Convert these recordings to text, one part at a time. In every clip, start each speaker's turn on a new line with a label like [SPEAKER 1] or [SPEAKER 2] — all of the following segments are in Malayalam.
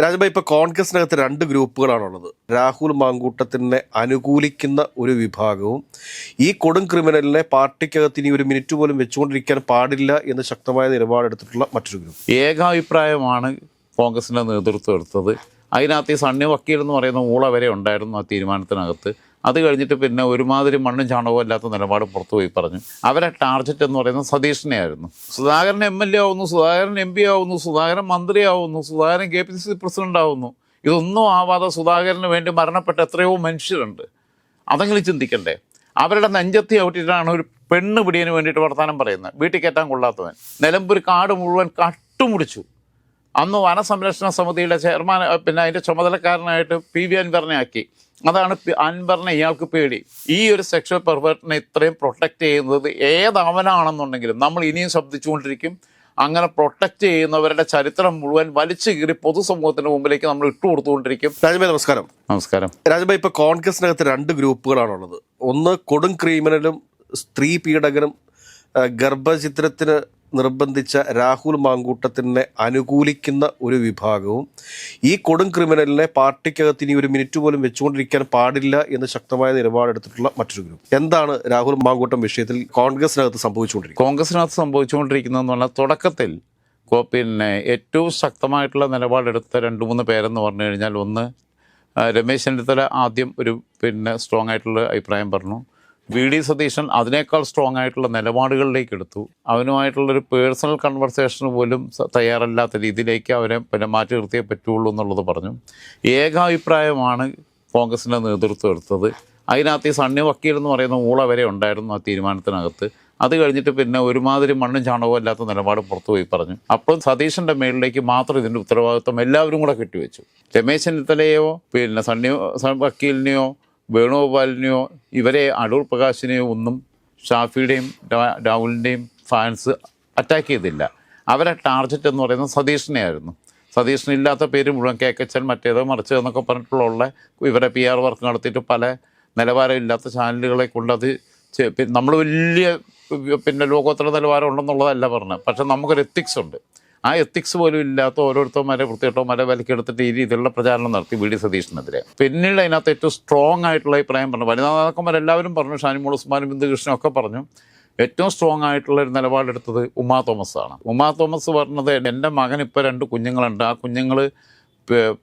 [SPEAKER 1] രാജബായി ഇപ്പൊ കോൺഗ്രസിനകത്ത് രണ്ട് ഗ്രൂപ്പുകളാണുള്ളത്. രാഹുൽ മാങ്കൂട്ടത്തിനെ അനുകൂലിക്കുന്ന ഒരു വിഭാഗവും ഈ കൊടും ക്രിമിനലിനെ പാർട്ടിക്കകത്ത് ഇനി ഒരു മിനിറ്റ് പോലും വെച്ചുകൊണ്ടിരിക്കാൻ പാടില്ല എന്ന് ശക്തമായ നിലപാടെടുത്തിട്ടുള്ള മറ്റൊരു ഗ്രൂപ്പ്.
[SPEAKER 2] ഏകാഭിപ്രായമാണ് കോൺഗ്രസിന്റെ നേതൃത്വം എടുത്തത്. അതിനകത്ത് ഈ സണ്ണി വക്കീൽ എന്ന് പറയുന്ന ഊള വരെ ഉണ്ടായിരുന്നു ആ തീരുമാനത്തിനകത്ത്. അത് കഴിഞ്ഞിട്ട് പിന്നെ ഒരുമാതിരി മണ്ണും ചാണകവും അല്ലാത്ത നിലപാട് പുറത്തു പോയി പറഞ്ഞു. അവരെ ടാർജറ്റ് എന്ന് പറയുന്നത് സതീഷിനെ ആയിരുന്നു. സുധാകരൻ എം എൽ എ ആവുന്നു സുധാകരൻ എം പി ആവുന്നു Sudhakaran മന്ത്രിയാവുന്നു Sudhakaran K P C C president ആവുന്നു. ഇതൊന്നും ആവാതെ സുധാകരന് വേണ്ടി മരണപ്പെട്ട എത്രയോ മനുഷ്യരുണ്ട്. അതെങ്കിലും ചിന്തിക്കണ്ടേ? അവരുടെ നെഞ്ചത്തി ഔട്ടിട്ടാണ് ഒരു പെണ്ണ് പിടിയന് വേണ്ടിയിട്ട് വർത്തമാനം പറയുന്നത്. വീട്ടിൽ കയറ്റാൻ കൊള്ളാത്തവൻ. നിലമ്പൂർ കാട് മുഴുവൻ കട്ടുമുടിച്ചു. അന്ന് വനസംരക്ഷണ സമിതിയുടെ ചെയർമാൻ പിന്നെ അതിന്റെ ചുമതലക്കാരനായിട്ട് പി വി അൻവറിനെ ആക്കി. അതാണ് അൻവറിനെ ഇയാൾക്ക് പേടി. ഈ ഒരു സെക്ഷൽ പെർവേർട്ടിനെ ഇത്രയും പ്രൊട്ടക്റ്റ് ചെയ്യുന്നത് ഏതവനാണെന്നുണ്ടെങ്കിലും നമ്മൾ ഇനിയും ശബ്ദിച്ചുകൊണ്ടിരിക്കും അങ്ങനെ പ്രൊട്ടക്റ്റ് ചെയ്യുന്നവരുടെ ചരിത്രം മുഴുവൻ വലിച്ചു കീറി പൊതുസമൂഹത്തിന്റെ മുമ്പിലേക്ക് നമ്മൾ ഇട്ടു
[SPEAKER 1] കൊടുത്തുകൊണ്ടിരിക്കും. രാജഭായ് നമസ്കാരം.
[SPEAKER 2] നമസ്കാരം.
[SPEAKER 1] രാജഭായ് ഇപ്പൊ കോൺഗ്രസിനകത്ത് രണ്ട് ഗ്രൂപ്പുകളാണുള്ളത്. ഒന്ന് കൊടും ക്രീമിനലും സ്ത്രീ പീഡകനും ഗർഭചിത്രത്തിന് നിർബന്ധിച്ച രാഹുൽ മാങ്കൂട്ടത്തിനെ അനുകൂലിക്കുന്ന ഒരു വിഭാഗവും ഈ കൊടും ക്രിമിനലിനെ പാർട്ടിക്കകത്ത് ഇനി ഒരു മിനിറ്റ് പോലും വെച്ചുകൊണ്ടിരിക്കാൻ പാടില്ല എന്ന് ശക്തമായ നിലപാടെടുത്തിട്ടുള്ള മറ്റൊരു ഗ്രൂപ്പ്. എന്താണ് രാഹുൽ മാങ്കൂട്ടം വിഷയത്തിൽ കോൺഗ്രസിനകത്ത് സംഭവിച്ചുകൊണ്ടിരിക്കുന്നത്?
[SPEAKER 2] കോൺഗ്രസിനകത്ത് സംഭവിച്ചുകൊണ്ടിരിക്കുന്നതെന്ന് പറഞ്ഞാൽ തുടക്കത്തിൽ പിന്നെ ഏറ്റവും ശക്തമായിട്ടുള്ള നിലപാടെടുത്ത രണ്ട് മൂന്ന് പേരെന്ന് പറഞ്ഞു കഴിഞ്ഞാൽ ഒന്ന് രമേശ് ചെന്നിത്തല ആദ്യം ഒരു പിന്നെ സ്ട്രോങ് ആയിട്ടുള്ള അഭിപ്രായം പറഞ്ഞു. വി ഡി സതീശൻ അതിനേക്കാൾ സ്ട്രോങ് ആയിട്ടുള്ള നിലപാടുകളിലേക്ക് എടുത്തു. അവനുമായിട്ടുള്ള ഒരു പേഴ്സണൽ കൺവെർസേഷന് പോലും തയ്യാറല്ലാത്ത രീതിയിലേക്ക് അവരെ പിന്നെ മാറ്റി നിർത്തിയേ പറ്റുള്ളൂ എന്നുള്ളത് പറഞ്ഞു. ഏകാഭിപ്രായമാണ് കോൺഗ്രസിന്റെ നേതൃത്വം എടുത്തത്. അതിനകത്ത് ഈ സണ്ണി വക്കീൽ എന്ന് പറയുന്ന ഊള വരെ ഉണ്ടായിരുന്നു ആ തീരുമാനത്തിനകത്ത്. അത് കഴിഞ്ഞിട്ട് പിന്നെ ഒരുമാതിരി മണ്ണും ചാണകവും അല്ലാത്ത നിലപാട് പുറത്തു പോയി പറഞ്ഞു. അപ്പോഴും സതീശന്റെ മേളിലേക്ക് മാത്രം ഇതിന്റെ ഉത്തരവാദിത്വം എല്ലാവരും കൂടെ കെട്ടിവെച്ചു. രമേശ് ചെന്നിത്തലയോ പിന്നെ സണ്ണി വക്കീലിനെയോ വേണുഗോപാലിനെയോ ഇവരെ അടൂർ പ്രകാശിനെയോ ഒന്നും ഷാഫിയുടെയും രാഹുലിന്റെയും ഫാൻസ് അറ്റാക്ക് ചെയ്തില്ല. അവരെ ടാർഗറ്റ് എന്ന് പറയുന്നത് സതീഷിനെയായിരുന്നു. സതീഷിനില്ലാത്ത പേര് മുഴുവൻ കേക്കച്ചൻ മറ്റേത് മറിച്ചോ എന്നൊക്കെ പറഞ്ഞിട്ടുള്ള ഇവരെ പി ആർ വർക്ക് നടത്തിയിട്ട് പല നിലവാരമില്ലാത്ത ചാനലുകളെ കൊണ്ടത് നമ്മൾ വലിയ പിന്നെ ലോകോത്തര നിലവാരം ഉണ്ടെന്നുള്ളതല്ല പറഞ്ഞത്. പക്ഷെ നമുക്കൊരു എത്തിക്സ് ഉണ്ട്. ആ എത്തിക്സ് പോലും ഇല്ലാത്ത ഓരോരുത്തന്മാരെ വൃത്തികെട്ടവന്മാരെ വിലക്കെടുത്തിട്ട് ഈ രീതിയിലുള്ള പ്രചാരണം നടത്തി വി ഡി സതീഷിനെതിരെ. പിന്നീട് അതിനകത്ത് ഏറ്റവും സ്ട്രോങ് ആയിട്ടുള്ള അഭിപ്രായം പറഞ്ഞു. വനിതാ നേതാക്കന്മാരെല്ലാവരും പറഞ്ഞു. ഷാനിമോൾ ഉസ്മാനും ബിന്ദുകൃഷ്ണനും ഒക്കെ പറഞ്ഞു. ഏറ്റവും സ്ട്രോങ് ആയിട്ടുള്ള ഒരു നിലപാടെടുത്തത് ഉമാ തോമസ് ആണ് ഉമാ തോമസ് പറഞ്ഞത് എന്റെ മകൻ ഇപ്പോൾ രണ്ട് കുഞ്ഞുങ്ങളുണ്ട്. ആ കുഞ്ഞുങ്ങൾ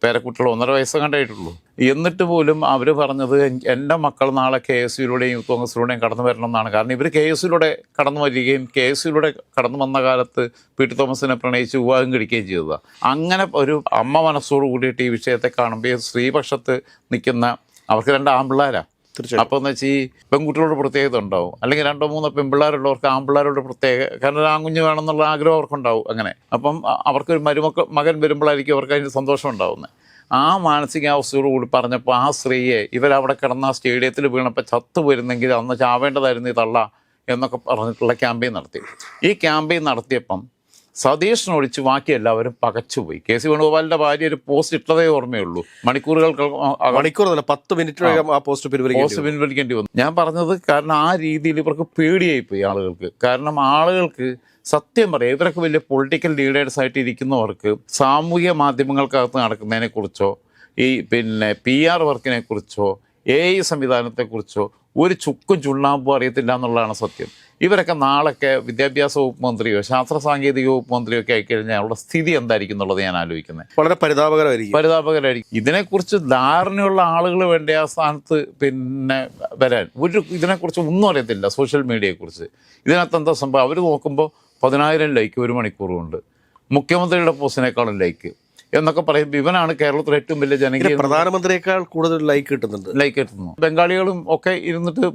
[SPEAKER 2] പേരക്കുട്ടികൾ ഒന്നര വയസ്സ് കണ്ടായിട്ടുള്ളൂ. എന്നിട്ട് പോലും അവർ പറഞ്ഞത് എൻ- എന്റെ മക്കൾ നാളെ കെ എസ് യുയിലൂടെയും യൂത്ത് കോൺഗ്രസിലൂടെയും കടന്നു വരണം എന്നാണ് കാരണം ഇവർ കെ എസ് യുയിലൂടെ കടന്നു വരികയും കെ എസ് യുയിലൂടെ കടന്നു വന്ന കാലത്ത് പി ടി തോമസിനെ പ്രണയിച്ച് വിവാഹം കഴിക്കുകയും ചെയ്തതാണ് അങ്ങനെ ഒരു അമ്മ മനസ്സോട് കൂടിയിട്ട് ഈ വിഷയത്തെ കാണുമ്പോൾ സ്ത്രീപക്ഷത്ത് നിൽക്കുന്ന അവർക്ക് രണ്ട് ആമ്പിള്ളാരാ
[SPEAKER 1] തീർച്ചയായും
[SPEAKER 2] അപ്പോൾ എന്ന് വെച്ചാൽ ഈ പെൺകുട്ടികളോട് പ്രത്യേകത ഉണ്ടാവും. അല്ലെങ്കിൽ രണ്ടോ മൂന്നോ പെൺപിള്ളേരുള്ളവർക്ക് ആൺപിള്ളേരോട് പ്രത്യേക കാരണം ആൺകുഞ്ഞ് വേണമെന്നുള്ള ആഗ്രഹം അവർക്കുണ്ടാവും അങ്ങനെ. അപ്പം അവർക്കൊരു മരുമക്കൾ മകൻ വരുമ്പോഴായിരിക്കും അവർക്ക് അതിന് സന്തോഷം ഉണ്ടാവുന്നത്. ആ മാനസികാവസ്ഥയോട് കൂടി പറഞ്ഞപ്പോൾ ആ സ്ത്രീയെ ഇവരവിടെ കിടന്ന സ്റ്റേഡിയത്തിൽ വീണപ്പോൾ ചത്തു വരുന്നെങ്കിൽ അന്ന് ചാവേണ്ടതായിരുന്നു ഈ തള്ള എന്നൊക്കെ പറഞ്ഞിട്ടുള്ള ക്യാമ്പയിൻ നടത്തി. ഈ ക്യാമ്പയിൻ നടത്തിയപ്പം സതീഷിനൊഴിച്ച് ബാക്കി എല്ലാവരും പകച്ചുപോയി. കെ സി വേണുഗോപാലിന്റെ ഭാര്യ ഒരു പോസ്റ്റ് ഇട്ടതേ ഓർമ്മയുള്ളൂ. മണിക്കൂറുകൾക്ക്
[SPEAKER 1] മണിക്കൂറല്ല പത്ത് മിനിറ്റ് ആ. പോസ്റ്റ്
[SPEAKER 2] പോസ്റ്റ് പിൻവലിക്കേണ്ടി വന്നു. ഞാൻ പറഞ്ഞത് കാരണം ആ രീതിയിൽ ഇവർക്ക് പേടിയായി പോയി ആളുകൾക്ക്. കാരണം ആളുകൾക്ക് സത്യം പറയാം ഇവരൊക്കെ വലിയ പൊളിറ്റിക്കൽ ലീഡേഴ്സ് ആയിട്ട് ഇരിക്കുന്നവർക്ക് സാമൂഹ്യ മാധ്യമങ്ങൾക്കകത്ത് നടക്കുന്നതിനെ കുറിച്ചോ ഈ പിന്നെ പി ആർ വർക്കിനെ കുറിച്ചോ എ ഐ സംവിധാനത്തെക്കുറിച്ചോ ഒരു ചുക്കും ചുണ്ണാമ്പും അറിയത്തില്ല എന്നുള്ളതാണ് സത്യം. ഇവരൊക്കെ നാളൊക്കെ വിദ്യാഭ്യാസ വകുപ്പ് മന്ത്രിയോ ശാസ്ത്ര സാങ്കേതിക വകുപ്പ് മന്ത്രിയോ ഒക്കെ ആയിക്കഴിഞ്ഞാൽ അവരുടെ സ്ഥിതി എന്തായിരിക്കും എന്നുള്ളത് ഞാൻ ആലോചിക്കുന്നത്
[SPEAKER 1] വളരെ പരിതാപകരമായിരിക്കും.
[SPEAKER 2] പരിതാപകരമായിരിക്കും ഇതിനെക്കുറിച്ച് ധാരണയുള്ള ആളുകൾ വേണ്ട ആ സ്ഥാനത്ത് പിന്നെ വരാൻ? ഒരു ഇതിനെക്കുറിച്ച് ഒന്നും അറിയത്തില്ല സോഷ്യൽ മീഡിയയെക്കുറിച്ച്. ഇതിനകത്ത് എന്താ സംഭവം? അവർ നോക്കുമ്പോൾ പതിനായിരം ലൈക്ക് ഒരു മണിക്കൂർ കൊണ്ട് മുഖ്യമന്ത്രിയുടെ പോസ്റ്റിനേക്കാളും ലൈക്ക് എന്നൊക്കെ പറയും ഇവനാണ് കേരളത്തിലെ ഏറ്റവും വലിയ ജനകീയ
[SPEAKER 1] പ്രധാനമന്ത്രിയേക്കാൾ കൂടുതൽ ലൈക്ക് കിട്ടുന്നുണ്ട്.
[SPEAKER 2] ലൈക്ക് കിട്ടുന്നു. ബംഗാളികളും ഒക്കെ ഇരുന്നിട്ട്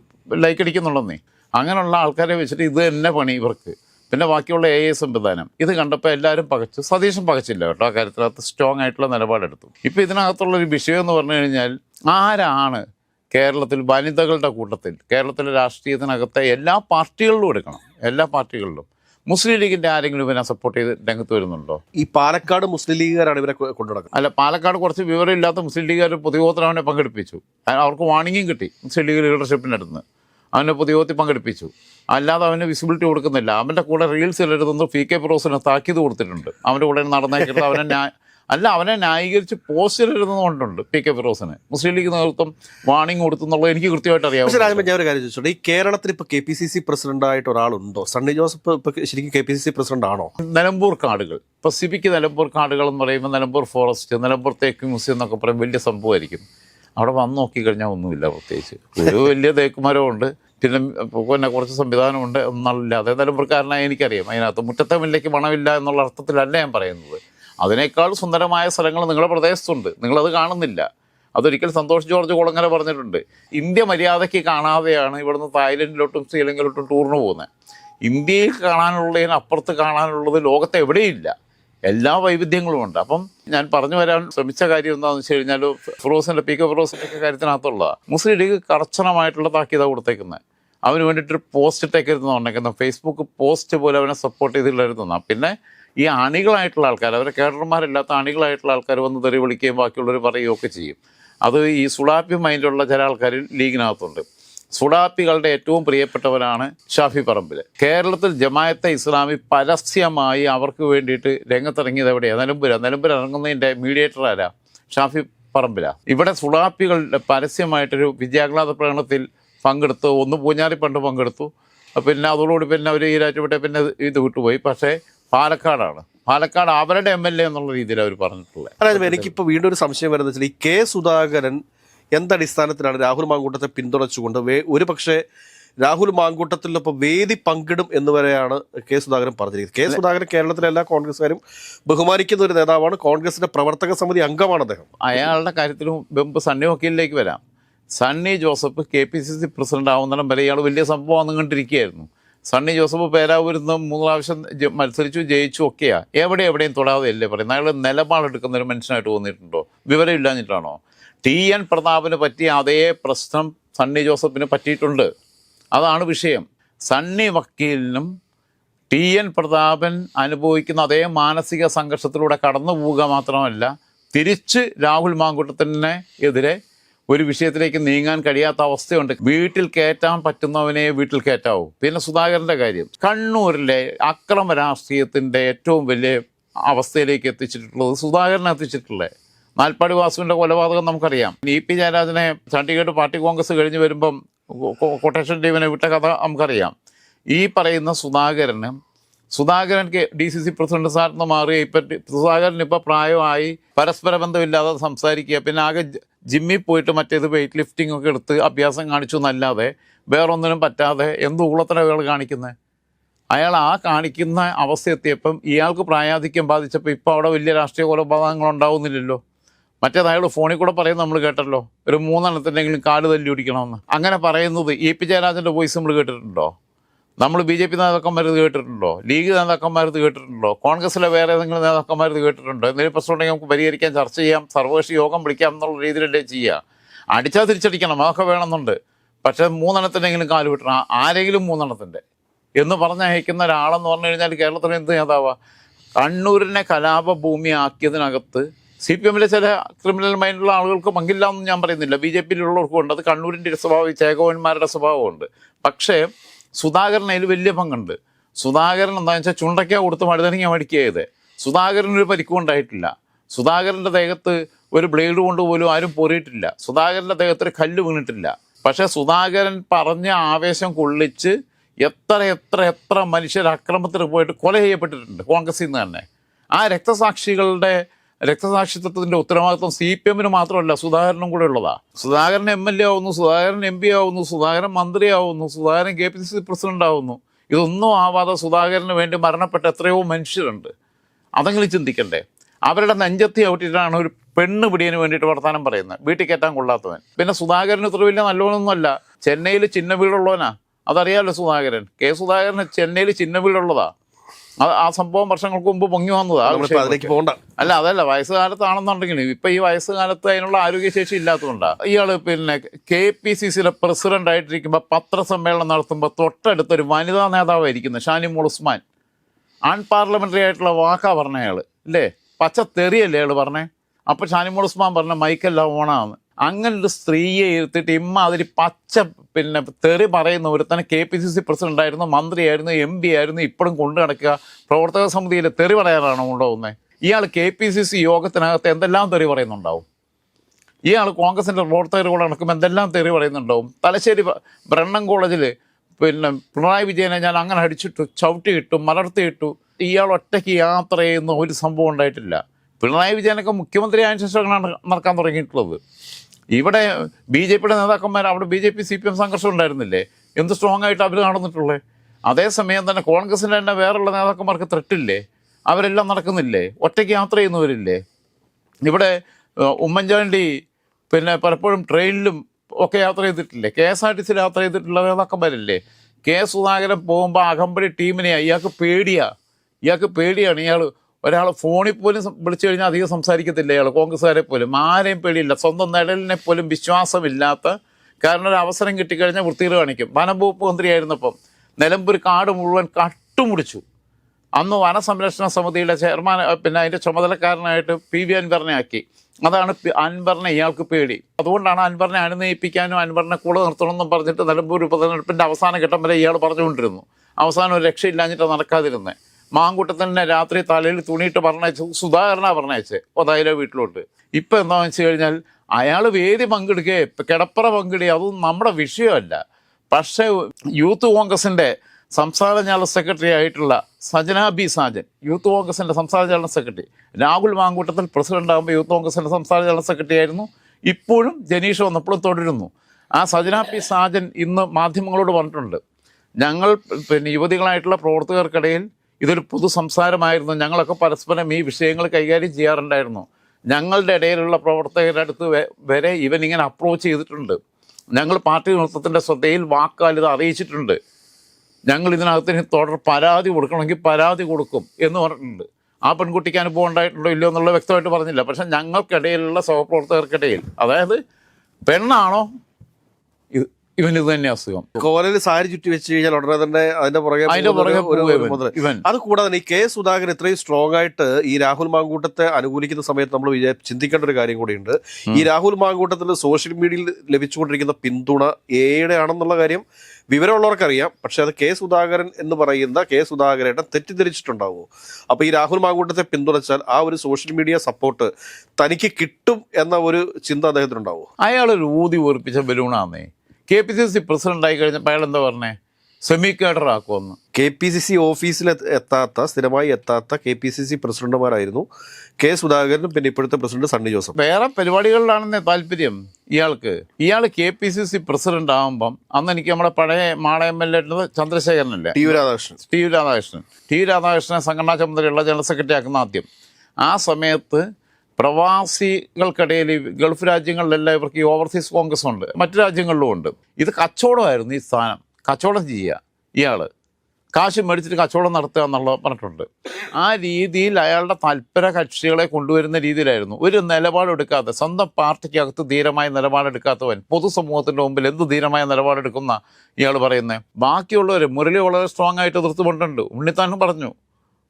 [SPEAKER 2] ലൈക്ക് അടിക്കുന്നുണ്ടെന്നേ. അങ്ങനെയുള്ള ആൾക്കാരെ വെച്ചിട്ട് ഇത് തന്നെ പണി ഇവർക്ക്. പിന്നെ ബാക്കിയുള്ള എ ഐ സംവിധാനം. ഇത് കണ്ടപ്പോൾ എല്ലാവരും പകച്ചു. സതീശൻ പകച്ചില്ല കേട്ടോ. ആ കാര്യത്തിനകത്ത് സ്ട്രോങ് ആയിട്ടുള്ള നിലപാടെടുത്തു. ഇപ്പോൾ ഇതിനകത്തുള്ള ഒരു വിഷയം എന്ന് പറഞ്ഞു കഴിഞ്ഞാൽ ആരാണ് കേരളത്തിൽ വനിതകളുടെ കൂട്ടത്തിൽ കേരളത്തിലെ രാഷ്ട്രീയത്തിനകത്തെ എല്ലാ പാർട്ടികളിലും എടുക്കണം. എല്ലാ പാർട്ടികളിലും. മുസ്ലിം ലീഗിന്റെ ആരെങ്കിലും ഇവനെ സപ്പോർട്ട് ചെയ്ത് രംഗത്ത് വരുന്നുണ്ടോ?
[SPEAKER 1] ഈ പാലക്കാട് മുസ്ലിം ലീഗുകാരാണ് ഇവരെ കൊണ്ടുനടക്കുന്നത്.
[SPEAKER 2] അല്ല പാലക്കാട് കുറച്ച് വിവരമില്ലാത്ത മുസ്ലിം ലീഗുകാർ പൊതുഗോത്രം അവനെ പങ്കെടുപ്പിച്ചു. അവർക്ക് വാണിംഗും കിട്ടി. മുസ്ലിം ലീഗ് ലീഡർഷിപ്പിന്റെ അടുത്ത് അവനെ പൊതുയോഗത്തിൽ പങ്കെടുപ്പിച്ചു. അല്ലാതെ അവന് വിസിബിലിറ്റി കൊടുക്കുന്നില്ല. അവന്റെ കൂടെ റീൽസ് എഴുതുന്നത് പി കെ ഫിറോസിനെ താക്കീത് കൊടുത്തിട്ടുണ്ട്. അവന്റെ കൂടെ നടന്നേക്കുന്നത് അവനെ ന്യായ അല്ല അവനെ ന്യായീകരിച്ച് പോസ്റ്റർ എഴുതുന്നതുകൊണ്ടുണ്ട് പി കെ ഫിറോസിന് മുസ്ലിം ലീഗ് നേതൃത്വം വാണിംഗ് കൊടുത്തു എന്നുള്ളത് എനിക്ക് കൃത്യമായിട്ട് അറിയാം
[SPEAKER 1] പക്ഷേ രാജമൻ ഞാൻ ഒരു കാര്യം ചോദിച്ചോട്ടെ? ഈ കേരളത്തിൽ ഇപ്പോൾ K P C C president ആയിട്ട് ഒരാളുണ്ടോ? സണ്ണി ജോസഫ് ഇപ്പോൾ ശരിക്കും K P C C president ആണോ?
[SPEAKER 2] നിലമ്പൂർ കാടുകൾ. പസിഫിക് നിലമ്പൂർ കാടുകൾ എന്ന് പറയുമ്പോൾ നിലമ്പൂർ ഫോറസ്റ്റ് നിലമ്പൂർ തേക്ക് മ്യൂസിയം എന്നൊക്കെ പറയും വലിയ സംഭവമായിരിക്കും. അവിടെ വന്ന് നോക്കിക്കഴിഞ്ഞാൽ ഒന്നുമില്ല പ്രത്യേകിച്ച്. ഒരു വലിയ തേക്കുമരമുണ്ട് പിന്നെ പിന്നെ കുറച്ച് സംവിധാനമുണ്ട് എന്നല്ലാതെ തലമുറക്കാരനായി എനിക്കറിയാം. അതിനകത്ത് മുറ്റത്തെ മുല്ലയ്ക്ക് മണമില്ല എന്നുള്ള അർത്ഥത്തിലല്ല ഞാൻ പറയുന്നത്. അതിനേക്കാൾ സുന്ദരമായ സ്ഥലങ്ങൾ നിങ്ങളുടെ പ്രദേശത്തുണ്ട്. നിങ്ങളത് കാണുന്നില്ല. അതൊരിക്കൽ സന്തോഷ് ജോർജ് കുളങ്ങര പറഞ്ഞിട്ടുണ്ട്. ഇന്ത്യ മര്യാദയ്ക്ക് കാണാതെയാണ് ഇവിടുന്ന് തായ്ലൻഡിലോട്ടും ശ്രീലങ്കയിലോട്ടും ടൂറിന് പോകുന്നത്. ഇന്ത്യയിൽ കാണാനുള്ളതിന് അപ്പുറത്ത് കാണാനുള്ളത് ലോകത്ത് എവിടെയില്ല. എല്ലാ വൈവിധ്യങ്ങളും ഉണ്ട്. അപ്പം ഞാൻ പറഞ്ഞു വരാൻ ശ്രമിച്ച കാര്യം എന്താണെന്ന് വെച്ച് കഴിഞ്ഞാൽ ഫിറോസിന്റെ പി കെ ഫിറോസിന്റെ ഒക്കെ കാര്യത്തിനകത്തുള്ള മുസ്ലിം ലീഗ് കർശനമായിട്ടുള്ള താക്കീത കൊടുത്തേക്കുന്നത് അവന് വേണ്ടിയിട്ടൊരു പോസ്റ്റ് ഇട്ടേക്കരുതെന്ന് പറഞ്ഞേക്കുന്നത് ഫേസ്ബുക്ക് പോസ്റ്റ് പോലെ അവനെ സപ്പോർട്ട് ചെയ്തില്ലായിരുന്നു. പിന്നെ ഈ അണികളായിട്ടുള്ള ആൾക്കാർ അവരെ കേഡർമാരില്ലാത്ത അണികളായിട്ടുള്ള ആൾക്കാർ വന്ന് തെറി വിളിക്കുകയും ബാക്കിയുള്ളവർ പറയുകയൊക്കെ ചെയ്യും. അത് ഈ സുളാപ്പി മൈൻഡുള്ള ചില ആൾക്കാർ ലീഗിനകത്തുണ്ട്. സുഡാപ്പികളുടെ ഏറ്റവും പ്രിയപ്പെട്ടവരാണ് ഷാഫി പറമ്പിൽ കേരളത്തിൽ ജമായത്തെ ഇസ്ലാമി പരസ്യമായി അവർക്ക് വേണ്ടിയിട്ട് രംഗത്തിറങ്ങിയത് എവിടെയാണ് നിലമ്പൂര? നിലമ്പൂര ഇറങ്ങുന്നതിന്റെ മീഡിയേറ്റർ ആരാ? ഷാഫി പറമ്പില. ഇവിടെ സുഡാപ്പികളുടെ പരസ്യമായിട്ടൊരു വിദ്യാഗ്ലാദ പ്രകടനത്തിൽ പങ്കെടുത്തു. ഒന്ന് പൂഞ്ഞാറി പണ്ട് പങ്കെടുത്തു. പിന്നെ അതോടുകൂടി പിന്നെ അവർ ഈ രാജ്യപ്പെട്ടെ പിന്നെ ഇത് വിട്ടുപോയി. പക്ഷേ പാലക്കാടാണ്. പാലക്കാട് അവരുടെ എം എൽ എ എന്നുള്ള രീതിയിൽ അവർ പറഞ്ഞിട്ടുള്ളത്.
[SPEAKER 1] അതായത് എനിക്കിപ്പോൾ വീണ്ടും ഒരു സംശയം വരുന്നത് വെച്ചാൽ ഈ കെ സുധാകരൻ എന്തടിസ്ഥാനത്തിലാണ് രാഹുൽ മാങ്കൂട്ടത്തെ പിന്തുണച്ചുകൊണ്ട് വേ ഒരു പക്ഷേ രാഹുൽ മാങ്കൂട്ടത്തിനൊപ്പം വേദി പങ്കിടും എന്ന് വരെയാണ് കെ സുധാകരൻ പറഞ്ഞിരിക്കുന്നത്. കെ സുധാകരൻ കേരളത്തിലെ എല്ലാ കോൺഗ്രസ്സുകാരും ബഹുമാനിക്കുന്ന ഒരു നേതാവാണ്. കോൺഗ്രസിന്റെ പ്രവർത്തക സമിതി അംഗമാണ് അദ്ദേഹം.
[SPEAKER 2] അയാളുടെ കാര്യത്തിലും മുമ്പ് സണ്ണി വക്കീലിലേക്ക് വരാം. Sunny Joseph K P C C president ആവുന്നിടം വരെ ഇയാൾ വലിയ സംഭവം കണ്ടിരിക്കുകയായിരുന്നു സണ്ണി ജോസഫ് പേരാവൂരുന്ന് മൂന്ന് പ്രാവശ്യം മത്സരിച്ചു ജയിച്ചു ഒക്കെയാണ് എവിടെ എവിടെയും തൊടാതെ അല്ലേ പറയുന്നത്? അയാൾ നിലപാടെടുക്കുന്ന ഒരു മനുഷ്യനായിട്ട് തോന്നിയിട്ടുണ്ടോ? വിവരം ഇല്ലാഞ്ഞിട്ടാണോ ടി എൻ പ്രതാപിന് പറ്റിയ അതേ പ്രശ്നം സണ്ണി ജോസഫിന് പറ്റിയിട്ടുണ്ട്. അതാണ് വിഷയം. സണ്ണി വക്കീലിനും ടി എൻ പ്രതാപൻ അനുഭവിക്കുന്ന അതേ മാനസിക സംഘർഷത്തിലൂടെ കടന്നു പോവുക മാത്രമല്ല തിരിച്ച് രാഹുൽ മാങ്കുട്ടത്തിനെ എതിരെ ഒരു വിഷയത്തിലേക്ക് നീങ്ങാൻ കഴിയാത്ത അവസ്ഥയുണ്ട്. വീട്ടിൽ കയറ്റാൻ പറ്റുന്നവനെ വീട്ടിൽ കയറ്റാവൂ. പിന്നെ സുധാകരന്റെ കാര്യം. കണ്ണൂരിലെ അക്രമ രാഷ്ട്രീയത്തിന്റെ ഏറ്റവും വലിയ അവസ്ഥയിലേക്ക് എത്തിച്ചിട്ടുള്ളത് സുധാകരനെ എത്തിച്ചിട്ടുള്ളത്. നാൽപ്പാടി വാസുവിന്റെ കൊലപാതകം നമുക്കറിയാം. ഇ പി ജയരാജനെ ചണ്ഡീഗഡ് പാർട്ടി കോൺഗ്രസ് കഴിഞ്ഞ് വരുമ്പം കൊട്ടേഷൻ ടീമിനെ വിട്ട കഥ നമുക്കറിയാം. ഈ പറയുന്ന സുധാകരന് Sudhakaran K D C C president സ്ഥാനത്ത് മാറി ഇപ്പം സുധാകരൻ ഇപ്പൊ പ്രായമായി പരസ്പര ബന്ധമില്ലാതെ സംസാരിക്കുക പിന്നെ ആകെ ജിമ്മിൽ പോയിട്ട് മറ്റേത് വെയിറ്റ് ലിഫ്റ്റിംഗ് ഒക്കെ എടുത്ത് അഭ്യാസം കാണിച്ചു എന്നല്ലാതെ വേറൊന്നിനും പറ്റാതെ എന്ത് ഊളത്തിന് അയാൾ കാണിക്കുന്നത് അയാൾ ആ കാണിക്കുന്ന അവസ്ഥ എത്തിയപ്പം ഇയാൾക്ക് പ്രായാധിക്യം ബാധിച്ചപ്പോൾ ഇപ്പോൾ അവിടെ വലിയ രാഷ്ട്രീയ കൊലപാതകങ്ങൾ ഉണ്ടാവുന്നില്ലല്ലോ? മറ്റേത് അയാൾ ഫോണിൽ കൂടെ പറയുന്നത് നമ്മൾ കേട്ടല്ലോ. ഒരു മൂന്നെണ്ണത്തിന്റെങ്കിലും കാൽ തല്ലി ഓടിക്കണമെന്ന്. അങ്ങനെ പറയുന്നത് എ പി ജയരാജന്റെ വോയിസ് നമ്മൾ കേട്ടിട്ടുണ്ടോ? നമ്മൾ ബി ജെ പി നേതാക്കന്മാരത് കേട്ടിട്ടുണ്ടോ? ലീഗ് നേതാക്കന്മാരത് കേട്ടിട്ടുണ്ടോ? കോൺഗ്രസിലെ വേറെ ഏതെങ്കിലും നേതാക്കന്മാരത് കേട്ടിട്ടുണ്ടോ? എന്തെങ്കിലും പ്രശ്നം ഉണ്ടെങ്കിൽ നമുക്ക് പരിഹരിക്കാൻ ചർച്ച ചെയ്യാം. സർവകക്ഷി യോഗം വിളിക്കാം എന്നുള്ള രീതിയിലല്ലേ ചെയ്യുക അടിച്ചാൽ തിരിച്ചടിക്കണം. അതൊക്കെ വേണമെന്നുണ്ട്. പക്ഷേ മൂന്നെണ്ണത്തിനെങ്കിലും കാൽ വിട്ടണം. ആരെങ്കിലും മൂന്നെണ്ണത്തിന്റെ എന്ന് പറഞ്ഞയക്കുന്ന ഒരാളെന്ന് പറഞ്ഞു കഴിഞ്ഞാൽ കേരളത്തിന് എന്ത് നേതാവാണ് കണ്ണൂരിനെ കലാപഭൂമിയാക്കിയതിനകത്ത് സി പി എമ്മിലെ ചില ക്രിമിനൽ മൈൻഡുള്ള ആളുകൾക്ക് പങ്കില്ല എന്ന് ഞാൻ പറയുന്നില്ല. ബി ജെ പിയിലുള്ളവർക്കും ഉണ്ട്. അത് കണ്ണൂരിന്റെ ഒരു സ്വഭാവം ചേകവന്മാരുടെ സ്വഭാവമുണ്ട്. പക്ഷേ സുധാകരൻ അതിൽ വലിയ പങ്കുണ്ട്. സുധാകരൻ എന്താണെന്ന് വെച്ചാൽ ചുണ്ടയ്ക്ക കൊടുത്ത് മഴുതനങ്ങ മടിക്കുകയത് സുധാകരനൊരു സുധാകരന് ഒരു പരിക്കും ഉണ്ടായിട്ടില്ല. സുധാകരന്റെ ദേഹത്ത് ഒരു ബ്ലേഡ് കൊണ്ട് പോലും ആരും പൊറിയിട്ടില്ല. സുധാകരന്റെ ദേഹത്ത് ഒരു കല്ല് വീണിട്ടില്ല. പക്ഷേ സുധാകരൻ പറഞ്ഞ ആവേശം കൊള്ളിച്ച് എത്ര എത്ര എത്ര മനുഷ്യർ അക്രമത്തിന് പോയിട്ട് കൊല ചെയ്യപ്പെട്ടിട്ടുണ്ട് കോൺഗ്രസിൽ നിന്ന് തന്നെ. ആ രക്തസാക്ഷികളുടെ രക്തസാക്ഷിത്വത്തിന്റെ ഉത്തരവാദിത്വം സി പി എമ്മിന് മാത്രമല്ല സുധാകരനും കൂടെ ഉള്ളതാ. സുധാകരൻ എം എൽ എ ആവുന്നു സുധാകരൻ എം പി ആവുന്നു Sudhakaran മന്ത്രിയാവുന്നു Sudhakaran K P C C president ആവുന്നു. ഇതൊന്നും ആവാതെ സുധാകരന് വേണ്ടി മരണപ്പെട്ട എത്രയോ മനുഷ്യരുണ്ട്. അതെങ്കിലും ചിന്തിക്കണ്ടേ? അവരുടെ നെഞ്ചത്തി ഔട്ടിട്ടാണ് ഒരു പെണ്ണ് പിടിയന് വേണ്ടിയിട്ട് വർത്താനം പറയുന്നത്. വീട്ടിൽ കയറ്റാൻ കൊള്ളാത്തവൻ. പിന്നെ സുധാകരൻ ഇത്ര വലിയ നല്ലവനൊന്നുമല്ല. ചെന്നൈയിൽ ചിന്ന വീടുള്ളവനാ അതറിയാലോ സുധാകരൻ? കെ സുധാകരന് ചെന്നൈയിൽ ചിന്ന വീടുള്ളതാ അത് ആ സംഭവം വർഷങ്ങൾക്ക് മുമ്പ് പൊങ്ങി വന്നതാ. ആ
[SPEAKER 1] നമ്മളിപ്പോ
[SPEAKER 2] വിഷയം
[SPEAKER 1] അതിലേക്ക് പോകണ്ട
[SPEAKER 2] അല്ല അതല്ല വയസ്സുകാലത്താണെന്നുണ്ടെങ്കിൽ ഇപ്പൊ ഈ വയസ്സുകാലത്ത് അതിനുള്ള ആരോഗ്യശേഷി ഇല്ലാത്തതുകൊണ്ടാണ് ഇയാൾ പിന്നെ കെ പി സി സിയിലെ പ്രസിഡന്റ് ആയിട്ടിരിക്കുമ്പോൾ പത്രസമ്മേളനം നടത്തുമ്പോൾ തൊട്ടടുത്തൊരു വനിതാ നേതാവായിരിക്കുന്നത് ഷാനിമോൾ ഉസ്മാൻ. ആൺ പാർലമെന്ററി ആയിട്ടുള്ള വാക്കാ പറഞ്ഞ അയാൾ അല്ലേ പച്ച തെറിയല്ലേ അയാൾ പറഞ്ഞേ? അപ്പോൾ ഷാനിമോൾ ഉസ്മാൻ പറഞ്ഞ മൈക്കല്ല ഓണാന്ന്. അങ്ങനെ ഒരു സ്ത്രീയെ ഇരുത്തിയിട്ട് ഇമ്മാതിരി പച്ച പിന്നെ തെറി പറയുന്ന ഒരുത്തനെ K P C C president ആയിരുന്നു മന്ത്രിയായിരുന്നു എം പി ആയിരുന്നു ഇപ്പോഴും കൊണ്ടു നടക്കുക. പ്രവർത്തക സമിതിയിൽ തെറി പറയാനാണോ കൊണ്ടുപോകുന്നത് ഇയാൾ കെ പി സി സി യോഗത്തിനകത്ത് എന്തെല്ലാം തെറി പറയുന്നുണ്ടാവും? ഇയാൾ കോൺഗ്രസിന്റെ പ്രവർത്തകരോട് നടക്കുമ്പോൾ എന്തെല്ലാം തെറി പറയുന്നുണ്ടാവും? തലശ്ശേരി ബ്രണ്ണൻ കോളേജിൽ പിന്നെ പിണറായി വിജയനെ ഞാൻ അങ്ങനെ അടിച്ചിട്ടു ചവിട്ടിയിട്ടു മലർത്തിയിട്ടു ഇയാൾ ഒറ്റയ്ക്ക് യാത്ര ചെയ്യുന്ന ഒരു സംഭവം ഉണ്ടായിട്ടില്ല. പിണറായി വിജയനൊക്കെ മുഖ്യമന്ത്രി ആയതിനു ശേഷമാണ് നടക്കാൻ തുടങ്ങിയിട്ടുള്ളത്. ഇവിടെ ബി ജെ പിയുടെ നേതാക്കന്മാർ അവിടെ B J P C P M സംഘർഷം ഉണ്ടായിരുന്നില്ലേ? എന്ത് സ്ട്രോങ് ആയിട്ട് അവർ നടന്നിട്ടുള്ളത് അതേസമയം തന്നെ കോൺഗ്രസിന്റെ തന്നെ വേറെയുള്ള നേതാക്കന്മാർക്ക് ത്രെട്ടില്ലേ അവരെല്ലാം നടക്കുന്നില്ലേ? ഒറ്റയ്ക്ക് യാത്ര ചെയ്യുന്നവരില്ലേ? ഇവിടെ ഉമ്മൻചാണ്ടി പിന്നെ പലപ്പോഴും ട്രെയിനിലും ഒക്കെ യാത്ര ചെയ്തിട്ടില്ലേ? കെ എസ് ആർ ടി സിയിൽ യാത്ര ചെയ്തിട്ടുള്ള നേതാക്കന്മാരില്ലേ? കെ സുധാകരൻ പോകുമ്പോൾ അകമ്പടി ടീമിനെ ഇയാൾക്ക് പേടിയാണ് ഇയാൾക്ക് പേടിയാണ്. ഇയാൾ ഒരാൾ ഫോണിൽ പോലും വിളിച്ചു കഴിഞ്ഞാൽ അധികം സംസാരിക്കത്തില്ല അയാൾ കോൺഗ്രസ്സുകാരെ പോലും. ആരെയും പേടിയില്ല. സ്വന്തം നിഴലിനെ പോലും വിശ്വാസമില്ലാത്ത കാരണം ഒരു അവസരം കിട്ടിക്കഴിഞ്ഞാൽ വൃത്തികൾ കാണിക്കും. വനം വകുപ്പ് മന്ത്രിയായിരുന്നപ്പം നിലമ്പൂർ കാട് മുഴുവൻ കട്ടുമുടിച്ചു. അന്ന് വനസംരക്ഷണ സമിതിയുടെ ചെയർമാൻ പിന്നെ അതിന്റെ ചുമതലക്കാരനായിട്ട് പി വി അൻവറിനെ ആക്കി. അതാണ് അൻവറിനെ ഇയാൾക്ക് പേടി. അതുകൊണ്ടാണ് അൻവറിനെ അനുനയിപ്പിക്കാനും അൻവറിനെ കൂടെ നിർത്തണമെന്നും പറഞ്ഞിട്ട് നിലമ്പൂർ ഉപതെരഞ്ഞെടുപ്പിന്റെ അവസാന ഘട്ടം വരെ ഇയാൾ പറഞ്ഞുകൊണ്ടിരുന്നു. അവസാനം ഒരു രക്ഷയില്ലാഞ്ഞിട്ട് നടക്കാതിരുന്നത് മാങ്കൂട്ടത്തിനെ രാത്രി തലയിൽ തുണിയിട്ട് പറഞ്ഞയച്ചു സുധാകരനാ പറഞ്ഞയച്ചേ ഒതായിലെ വീട്ടിലോട്ട്. ഇപ്പം എന്താണെന്ന് വെച്ച് കഴിഞ്ഞാൽ അയാൾ വേദി പങ്കെടുക്കുകയെ കിടപ്പറ പങ്കിടുക അതൊന്നും നമ്മുടെ വിഷയമല്ല. പക്ഷേ യൂത്ത് കോൺഗ്രസിന്റെ സംസ്ഥാന ജനറൽ സെക്രട്ടറി ആയിട്ടുള്ള സജന ബി സാജൻ യൂത്ത് കോൺഗ്രസിന്റെ സംസ്ഥാന general secretary. Rahul Mankoottathil president ആകുമ്പോൾ യൂത്ത് കോൺഗ്രസിന്റെ സംസ്ഥാന ജനറൽ സെക്രട്ടറി ആയിരുന്നു. ഇപ്പോഴും ജനീഷ് വന്നപ്പോഴും തുടരുന്നു. ആ സജന പി സാജൻ ഇന്ന് മാധ്യമങ്ങളോട് പറഞ്ഞിട്ടുണ്ട്. ഞങ്ങൾ പിന്നെ യുവതികളായിട്ടുള്ള പ്രവർത്തകർക്കിടയിൽ ഇതൊരു പൊതു സംസാരമായിരുന്നു ഞങ്ങളൊക്കെ പരസ്പരം ഈ വിഷയങ്ങൾ കൈകാര്യം ചെയ്യാറുണ്ടായിരുന്നു. ഞങ്ങളുടെ ഇടയിലുള്ള പ്രവർത്തകരുടെ അടുത്ത് വരെ ഇവൻ ഇങ്ങനെ അപ്രോച്ച് ചെയ്തിട്ടുണ്ട്. ഞങ്ങൾ പാർട്ടി നേതൃത്വത്തിന്റെ ശ്രദ്ധയിൽ വാക്കാൽ ഇത് അറിയിച്ചിട്ടുണ്ട്. ഞങ്ങൾ ഇതിനകത്ത് ഇനി തുടർ പരാതി കൊടുക്കണമെങ്കിൽ പരാതി കൊടുക്കും എന്ന് പറഞ്ഞിട്ടുണ്ട്. ആ പെൺകുട്ടിക്ക് അനുഭവം ഉണ്ടായിട്ടുണ്ടോ ഇല്ലയോ എന്നുള്ളത് വ്യക്തമായിട്ട് പറഞ്ഞില്ല. പക്ഷേ ഞങ്ങൾക്കിടയിലുള്ള സഹപ്രവർത്തകർക്കിടയിൽ അതായത് പെണ്ണാണോ ഇവന് ഇത് തന്നെ അസുഖം.
[SPEAKER 1] കോലയിൽ സാരി ചുറ്റി വെച്ച് കഴിഞ്ഞാൽ ഉടനെ തന്നെ അതിന്റെ പുറകെ
[SPEAKER 2] അതിന്റെ പുറകെ
[SPEAKER 1] ഒരു-
[SPEAKER 2] ഇവൻ.
[SPEAKER 1] അത് കൂടാതെ ഈ കെ സുധാകരൻ ഇത്രയും സ്ട്രോങ് ആയിട്ട് ഈ രാഹുൽ മാങ്കൂട്ടത്തെ അനുകൂലിക്കുന്ന സമയത്ത് നമ്മൾ ചിന്തിക്കേണ്ട ഒരു കാര്യം കൂടിയുണ്ട്. ഈ രാഹുൽ മാങ്കൂട്ടത്തിന് സോഷ്യൽ മീഡിയയിൽ ലഭിച്ചുകൊണ്ടിരിക്കുന്ന പിന്തുണ എയുടെ ആണെന്നുള്ള കാര്യം വിവരമുള്ളവർക്കറിയാം. പക്ഷെ അത് കെ സുധാകരൻ എന്ന് പറയുന്ന കെ സുധാകരേട്ടൻ തെറ്റിദ്ധരിച്ചിട്ടുണ്ടാവുമോ അപ്പൊ ഈ രാഹുൽ മാങ്കൂട്ടത്തെ പിന്തുണച്ചാൽ ആ ഒരു സോഷ്യൽ മീഡിയ സപ്പോർട്ട് തനിക്ക് കിട്ടും എന്ന ഒരു ചിന്ത അദ്ദേഹത്തിനുണ്ടാവുമോ
[SPEAKER 2] ഒരു ഊതി ഉറപ്പിച്ച ബലൂണാന്നേ. K P C C president ആയി കഴിഞ്ഞപ്പോൾ അയാൾ എന്താ പറഞ്ഞേ? സെമി കേഡർ ആക്കുമെന്ന്
[SPEAKER 1] കെ പി സി സി ഓഫീസിൽ എത്താത്ത സ്ഥിരമായി എത്താത്ത കെ പി സി സി പ്രസിഡന്റുമാരായിരുന്നു കെ സുധാകരനും പിന്നെ ഇപ്പോഴത്തെ പ്രസിഡന്റ് സണ്ണി ജോസഫ്.
[SPEAKER 2] വേറെ പരിപാടികളിലാണെന്നേ താല്പര്യം ഇയാൾക്ക്. ഇയാൾ K P C C president ആകുമ്പം അന്ന് എനിക്ക് നമ്മുടെ പഴയ Mala M L A ചന്ദ്രശേഖരനല്ലേ?
[SPEAKER 1] T U Radhakrishnan.
[SPEAKER 2] T Radhakrishnan. T V രാധാകൃഷ്ണനെ സംഘടനാ ചുമതലയുള്ള ജനറൽ സെക്രട്ടറി ആക്കുന്ന ആദ്യം. ആ സമയത്ത് പ്രവാസികൾക്കിടയിൽ ഗൾഫ് രാജ്യങ്ങളിലെല്ലാം ഇവർക്ക് ഈ ഓവർസീസ് കോൺഗ്രസ് ഉണ്ട്. മറ്റു രാജ്യങ്ങളിലും ഉണ്ട്. ഇത് കച്ചവടമായിരുന്നു ഈ സ്ഥാനം കച്ചവടം ചെയ്യുക. ഇയാൾ കാശ് മേടിച്ചിട്ട് കച്ചവടം നടത്തുക എന്നുള്ള പറഞ്ഞിട്ടുണ്ട്. ആ രീതിയിൽ അയാളുടെ താല്പര്യ കക്ഷികളെ കൊണ്ടുവരുന്ന രീതിയിലായിരുന്നു. ഒരു നിലപാടെടുക്കാതെ സ്വന്തം പാർട്ടിക്കകത്ത് ധീരമായ നിലപാടെടുക്കാത്തവൻ പൊതുസമൂഹത്തിന്റെ മുമ്പിൽ എന്ത് ധീരമായ നിലപാടെടുക്കുന്ന ഇയാൾ പറയുന്നത് ബാക്കിയുള്ളവർ മുരളി വളരെ സ്ട്രോങ് ആയിട്ട് എതിർത്തുകൊണ്ടുണ്ട് ഉണ്ണിത്താനും പറഞ്ഞു.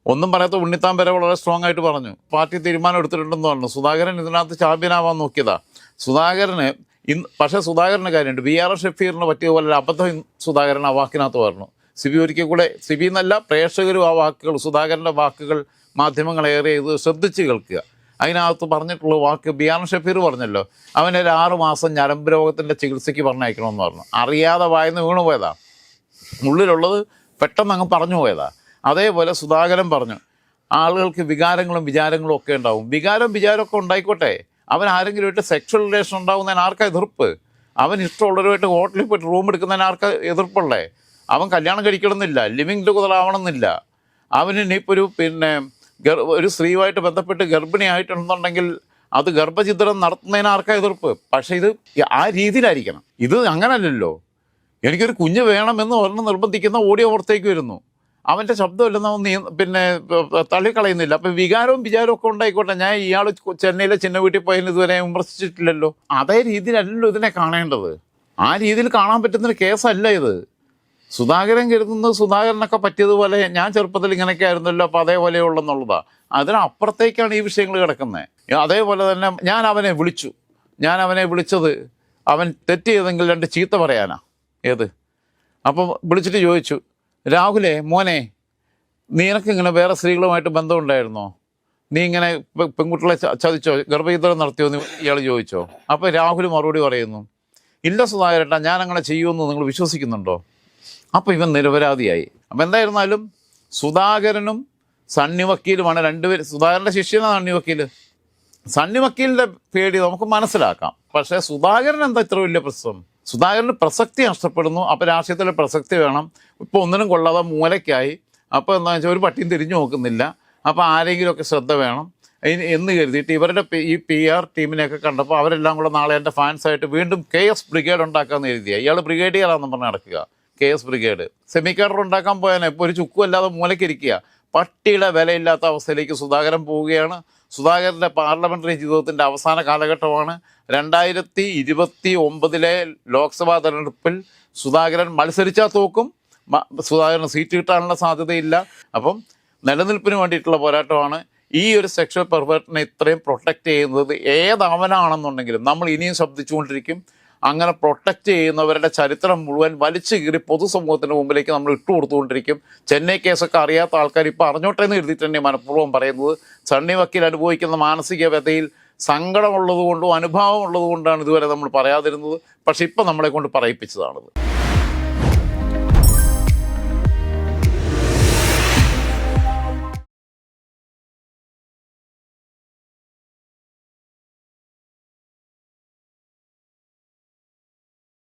[SPEAKER 2] ഒന്നും പറയാത്ത ഉണ്ണിത്താൻ വരെ വളരെ സ്ട്രോങ് ആയിട്ട് പറഞ്ഞു. പാർട്ടി തീരുമാനം എടുത്തിട്ടുണ്ടെന്ന് പറഞ്ഞു. സുധാകരൻ ഇതിനകത്ത് ചാമ്പ്യനാവാൻ നോക്കിയതാ. സുധാകരന് ഇന്ന് പക്ഷേ സുധാകരന്റെ കാര്യമുണ്ട്. ബി ആർ എസ് ഷഫീറിന് പറ്റിയതുപോലെ ഒരു അബദ്ധം സുധാകരൻ ആ വാക്കിനകത്ത് പറഞ്ഞു. സിബി ഒരിക്കൽ കൂടെ സിബി എന്നല്ല പ്രേക്ഷകരും ആ വാക്കുകൾ സുധാകരന്റെ വാക്കുകൾ മാധ്യമങ്ങൾ ഏറെ ഇത് ശ്രദ്ധിച്ച് കേൾക്കുക. അതിനകത്ത് പറഞ്ഞിട്ടുള്ള വാക്ക് ബി ആർ ഷഫീർ പറഞ്ഞല്ലോ. അവനൊരു ആറ് മാസം ഞരമ്പ് രോഗത്തിന്റെ ചികിത്സയ്ക്ക് പറഞ്ഞയക്കണമെന്ന് പറഞ്ഞു. അറിയാതെ വായന്ന് വീണു പോയതാ ഉള്ളിലുള്ളത് പെട്ടെന്ന് അങ്ങ് പറഞ്ഞു പോയതാ അതേപോലെ സുധാകരൻ പറഞ്ഞു ആളുകൾക്ക് വികാരങ്ങളും വിചാരങ്ങളും ഒക്കെ ഉണ്ടാവും. വികാരം വിചാരമൊക്കെ ഉണ്ടായിക്കോട്ടെ. അവൻ ആരെങ്കിലും ആരെങ്കിലുമായിട്ട് സെക്ഷൽ റിലേഷൻ ഉണ്ടാവുന്നതിന് ആർക്കാ എതിർപ്പ്? അവൻ ഇഷ്ടമുള്ളവരുമായിട്ട് ഹോട്ടലിൽ പോയിട്ട് റൂം എടുക്കുന്നതിന് ആർക്കാ എതിർപ്പുള്ളേ? അവൻ കല്യാണം കഴിക്കണമെന്നില്ല ലിവിങ് ടു ആവണമെന്നില്ല. അവന് ഇനിയിപ്പോൾ ഒരു പിന്നെ ഒരു സ്ത്രീയുമായിട്ട് ബന്ധപ്പെട്ട് ഗർഭിണിയായിട്ടുണ്ടെന്നുണ്ടെങ്കിൽ അത് ഗർഭചിത്രം നടത്തുന്നതിന് ആർക്കാ എതിർപ്പ്? പക്ഷേ ഇത് ആ രീതിയിലായിരിക്കണം. ഇത് അങ്ങനല്ലല്ലോ. എനിക്കൊരു കുഞ്ഞ് വേണമെന്ന് ഒരെണ്ണം നിർബന്ധിക്കുന്ന ഓഡിയോ പുറത്തേക്ക് വരുന്നു. അവന്റെ ശബ്ദമില്ലെന്ന് അവൻ നീ പിന്നെ തള്ളിക്കളയുന്നില്ല. അപ്പം വികാരവും വിചാരവും ഒക്കെ ഉണ്ടായിക്കോട്ടെ. ഞാൻ ഇയാൾ ചെന്നൈയിലെ ചിന്ന വീട്ടിൽ പോയതിന് ഇതുവരെ വിമർശിച്ചിട്ടില്ലല്ലോ. അതേ രീതിയിലല്ലല്ലോ ഇതിനെ കാണേണ്ടത്. ആ രീതിയിൽ കാണാൻ പറ്റുന്നൊരു കേസല്ല ഇത്. സുധാകരൻ കരുതുന്നത് സുധാകരനൊക്കെ പറ്റിയതുപോലെ ഞാൻ ചെറുപ്പത്തിൽ ഇങ്ങനെയൊക്കെ ആയിരുന്നല്ലോ അപ്പോൾ അതേപോലെ ഉള്ളെന്നുള്ളതാണ് അതിനപ്പുറത്തേക്കാണ് ഈ വിഷയങ്ങൾ കിടക്കുന്നത് അതേപോലെ തന്നെ ഞാൻ അവനെ വിളിച്ചു. ഞാൻ അവനെ വിളിച്ചത് അവൻ തെറ്റ് ചെയ്തെങ്കിൽ രണ്ട് ചീത്ത പറയാനാ. ഏത്? അപ്പം വിളിച്ചിട്ട് ചോദിച്ചു. രാഹുലേ മോനെ നിനക്ക് ഇങ്ങനെ വേറെ സ്ത്രീകളുമായിട്ട് ബന്ധമുണ്ടായിരുന്നോ? നീ ഇങ്ങനെ പെൺകുട്ടികളെ ചതിച്ചോ? ഗർഭയുദ്ധം നടത്തിയോ എന്ന് ഇയാൾ ചോദിച്ചോ? അപ്പോൾ രാഹുൽ മറുപടി പറയുന്നു ഇല്ല സുധാകരേട്ടാ ഞാൻ അങ്ങനെ ചെയ്യുമെന്ന് നിങ്ങൾ വിശ്വസിക്കുന്നുണ്ടോ? അപ്പോൾ ഇവൻ നിരപരാധിയായി. അപ്പം എന്തായിരുന്നാലും സുധാകരനും സണ്ണി വക്കീലുമാണ് രണ്ടുപേരും. സുധാകരന്റെ ശിഷ്യനാണ് സണ്ണി വക്കീൽ സണ്ണി വക്കീലിന്റെ പേടി നമുക്ക് മനസ്സിലാക്കാം. പക്ഷേ സുധാകരൻ എന്താ ഇത്ര വലിയ പ്രശ്നം? സുധാകരന് പ്രസക്തി നഷ്ടപ്പെടുന്നു. അപ്പോൾ രാഷ്ട്രീയത്തിലെ പ്രസക്തി വേണം. ഇപ്പോൾ ഒന്നിനും കൊള്ളാതെ മൂലയ്ക്കായി. അപ്പോൾ എന്താണെന്ന് വെച്ചാൽ ഒരു പട്ടിയും തിരിഞ്ഞു നോക്കുന്നില്ല. അപ്പോൾ ആരെങ്കിലുമൊക്കെ ശ്രദ്ധ വേണം. എന്ന് കരുതിയിട്ട് ഇവരുടെ ഈ പി ആർ ടീമിനെയൊക്കെ കണ്ടപ്പോൾ അവരെല്ലാം കൂടെ നാളെ എന്റെ ഫാൻസായിട്ട് വീണ്ടും കെ എസ് ബ്രിഗേഡ് ഉണ്ടാക്കാമെന്ന് എഴുതിയ ഇയാൾ ബ്രിഗേഡിയറാണെന്ന് പറഞ്ഞ് നടക്കുക. K S brigade. Semi cadre ഉണ്ടാക്കാൻ പോയാൽ ഇപ്പോൾ ഒരു ചുക്കുമല്ലാതെ മൂലയ്ക്കിരിക്കുക പട്ടിയുടെ വിലയില്ലാത്ത അവസ്ഥയിലേക്ക് സുധാകരൻ പോവുകയാണ്. സുധാകരന്റെ പാർലമെന്ററി ജീവിതത്തിന്റെ അവസാന കാലഘട്ടമാണ്. രണ്ടായിരത്തി ഇരുപത്തി ഒമ്പതിലെ ലോക്സഭാ തെരഞ്ഞെടുപ്പിൽ സുധാകരൻ മത്സരിച്ചാൽ തോക്കും. സുധാകരന് സീറ്റ് കിട്ടാനുള്ള സാധ്യതയില്ല. അപ്പം നിലനിൽപ്പിന് വേണ്ടിയിട്ടുള്ള പോരാട്ടമാണ്. ഈ ഒരു സെക്ഷൽ പെർവേർട്ടിനെ ഇത്രയും പ്രൊട്ടക്റ്റ് ചെയ്യുന്നത്. ഏതവനാണെന്നുണ്ടെങ്കിലും നമ്മൾ ഇനിയും ശബ്ദിച്ചുകൊണ്ടിരിക്കും അങ്ങനെ പ്രൊട്ടക്റ്റ് ചെയ്യുന്നവരുടെ ചരിത്രം മുഴുവൻ വലിച്ചു കീറി പൊതുസമൂഹത്തിന്റെ മുമ്പിലേക്ക് നമ്മൾ ഇട്ടു കൊടുത്തുകൊണ്ടിരിക്കും. ചെന്നൈ കേസൊക്കെ അറിയാത്ത ആൾക്കാർ ഇപ്പോൾ അറിഞ്ഞോട്ടെ എന്ന് എഴുതി തന്നെ മനഃപൂർവം പറയുന്നത്. സണ്ണി വക്കീൽ അനുഭവിക്കുന്ന മാനസിക വ്യതയിൽ സങ്കടമുള്ളതുകൊണ്ടും അനുഭാവമുള്ളതുകൊണ്ടാണ് ഇതുവരെ നമ്മൾ പറയാതിരുന്നത്. പക്ഷെ ഇപ്പം നമ്മളെ കൊണ്ട് പറയിപ്പിച്ചതാണത്.